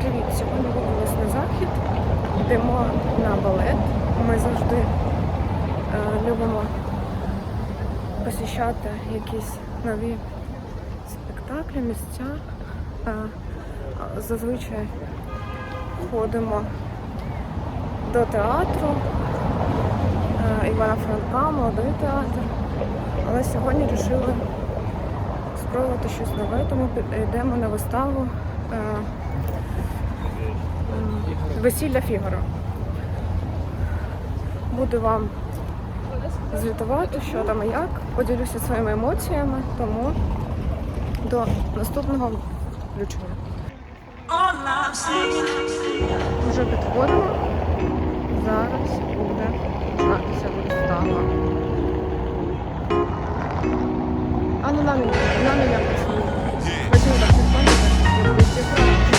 Привіт! Сьогодні вибралась на захід. Йдемо на балет. Ми завжди е, любимо посіщати якісь нові спектаклі, місця. Е, зазвичай ходимо до театру е, Івана Франка, молодий театр. Але сьогодні вирішили спробувати щось нове, тому йдемо на виставу е, Весілля Фігаро. Буду вам звітувати, що там і як. Поділюся своїми емоціями, тому до наступного включення. Вже підходимо. Зараз буде починатися вистава. А ну на мене, на мене поцілуй. Возьми так телефон, я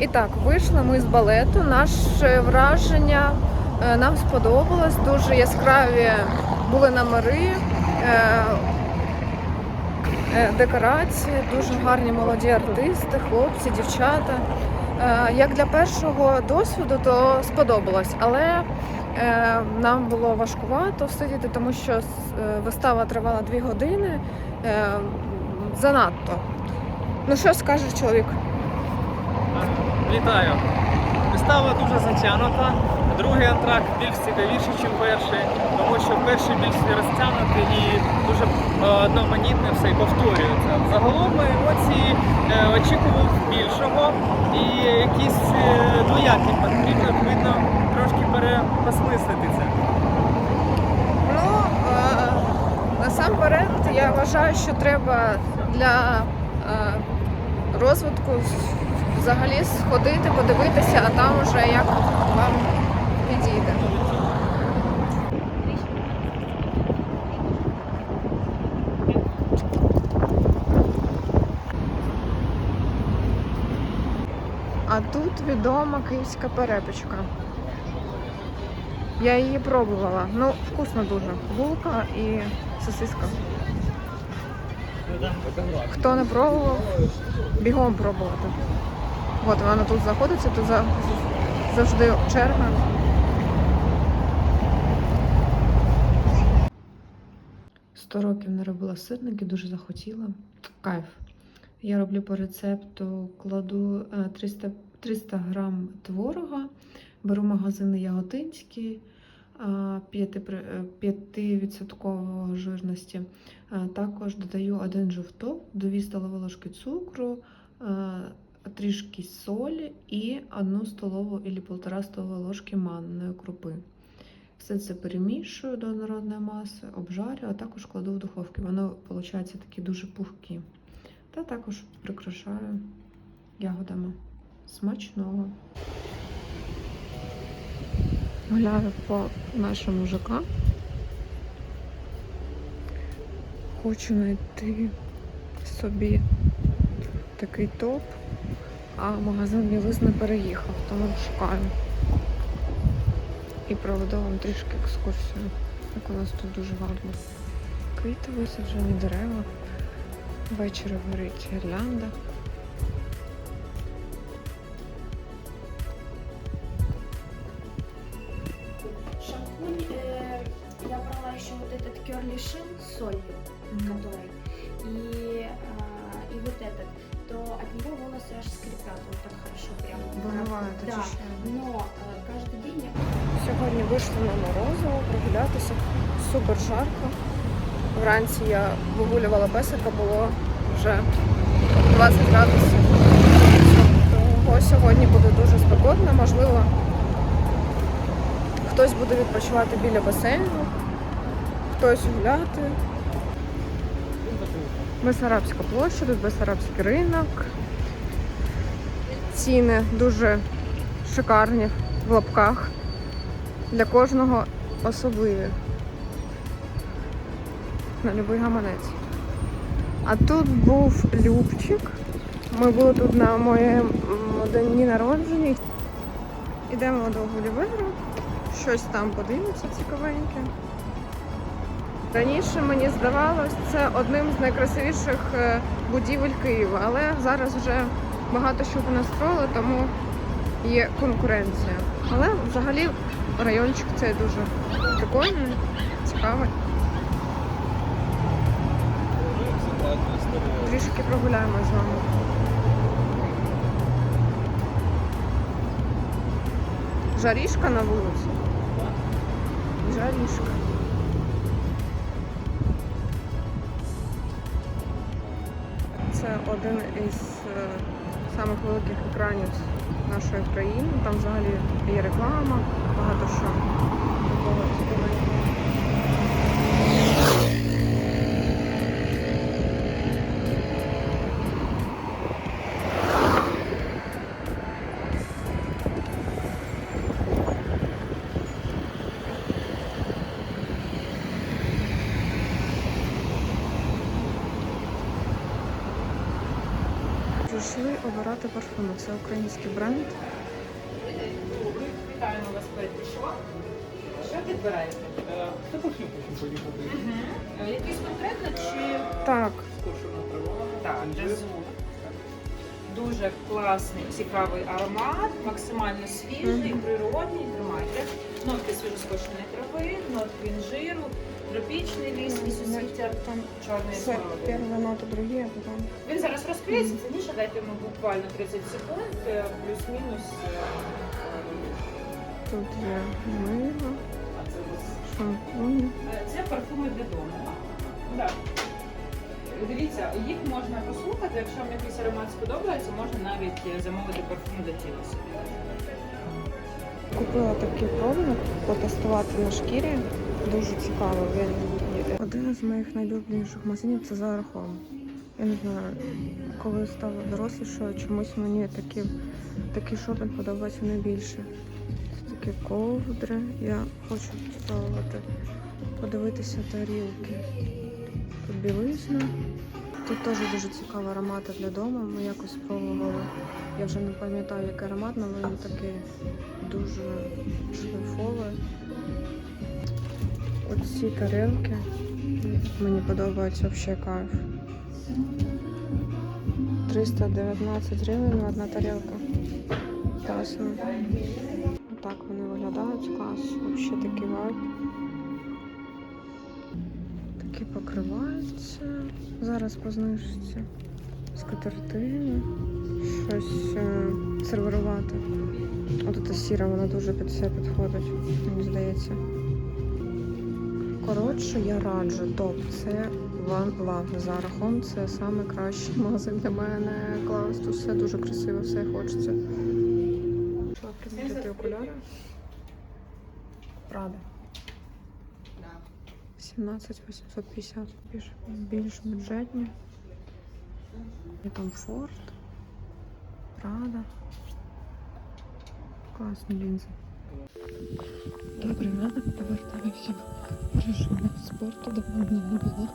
І так, вийшли ми з балету. Наше враження е, нам сподобалось. Дуже яскраві були номери, е, е, декорації, дуже гарні молоді артисти, хлопці, дівчата. Як для першого досвіду, то сподобалось, але нам було важкувато сидіти, тому що вистава тривала дві години. Занадто. Ну що скаже чоловік? Вітаю! Вистава дуже затягнута. Другий антракт більш цікавіший, ніж перший, тому що перший більш розтягнутий і дуже е, одноманітне все і повторюється. Загалом емоції е, очікував більшого і якісь е, двоякі потрібно видно трошки переосмислити це. Ну, насамперед, я вважаю, що треба для розвитку взагалі сходити, подивитися, а там вже як вам підійде. А тут відома київська перепічка. Я її пробувала. Ну, вкусно дуже. Булка і сосиска. Хто не пробував, бігом пробувати. От вона тут знаходиться, тут за завжди черга. Сто років не робила сирники, дуже захотіла. Кайф. Я роблю по рецепту, кладу е, 300, 300 грам творога, беру магазини яготинські е, 5% жирності. Е, Також додаю один жовток, 2 столові ложки цукру, е, трішки солі і 1 столову або 1,5 столової ложки манної крупи. Все це перемішую до народної маси, обжарю, а також кладу в духовку. Воно виходить такі дуже пухкі. Та також прикрашаю ягодами. Смачного. Гуляю по нашому ЖК. Хочу знайти собі такий топ, а магазин Мілис не переїхав, тому шукаю. І проведу вам трішки екскурсію. Як у нас тут дуже гарно. Квіти висаджені, дерева. Ввечері горить гірлянда. Шампунь, э, я брала еще вот этот Curly Shin с солью, который, и, а, и вот этот, то от него волосы аж скрипят, вот так хорошо прям. Вимивають, Да, очищають. но э, каждый день я Сьогодні вийшла на морозиво прогулятися. Супер жарко. Вранці я вигулювала песика, було вже 20 градусів. Того сьогодні буде дуже спекотно, можливо, хтось буде відпочивати біля басейну, хтось гуляти. Бесарабська площа, тут Бесарабський ринок. Ціни дуже шикарні в лапках. Для кожного особливі. На любий гаманець. А тут був Любчик. Ми були тут на моєму дні народження. Ідемо до Гуліверу. Щось там подивимося цікавеньке. Раніше мені здавалось, це одним з найкрасивіших е, будівель Києва, але зараз вже багато що понастроїли, тому є конкуренція. Але взагалі райончик цей дуже прикольний, цікавий. Трішки прогуляємо з вами. Жарішка на вулиці. Жарішка. Це один із е, самих великих екранів нашої країни. Там взагалі є реклама, багато що такого цікавенького. Парфуми. Це український бренд. Вітаємо вас перед пішла. Що підбираєте? Хто хотів потім поїхати? Е, Якийсь конкретно чи Так, дезу? Дуже класний, цікавий аромат, максимально свіжий, природний. Тримайте. Нотки свіжоскошеної трави, нотки інжиру, тропічний ліс і там чорної смороди. перша нота, другі, а потім. Він зараз розкриється, це ніша, дайте йому буквально 30 секунд, е, плюс-мінус. е, Тут є мило, А це у вас шампунь. Е, Це парфуми для дому. Да. Дивіться, їх можна послухати, якщо вам якийсь аромат сподобається, можна навіть е, замовити парфум для тіла собі. Купила такий пробник потестувати на шкірі. Дуже цікаво. Він. Один із моїх найулюбленіших магазинів це Zara Home. Я не знаю, коли стала дорослішою, чомусь мені такі, такий шопінг подобається найбільше. Такі ковдри. Я хочу спробувати подивитися тарілки. Тут білизна. Тут теж дуже цікаві аромати для дому. Ми якось спробували. Я вже не пам'ятаю, який аромат, але він такий дуже шлейфовий. Оці тарелки мені подобаються взагалі кайф. 319 гривень одна тарілка. класно. Отак вони виглядають клас. Взагалі такий вайб. Такі покриваються. Зараз познижиться скатертини. Щось е, сервірувати. От ця сіра, вона дуже під все підходить, мені здається. Коротше, я раджу. Топ. Це Ван Лав. Зарахом це саме кращий магазин для мене. Клас, тут все дуже красиво, все хочеться. Пішла приміряти окуляри. Правда. 17 850 більш, більш бюджетні. Є комфорт. Прада. Класні лінзи. Добрий ранок, в Режим спорту давно не було.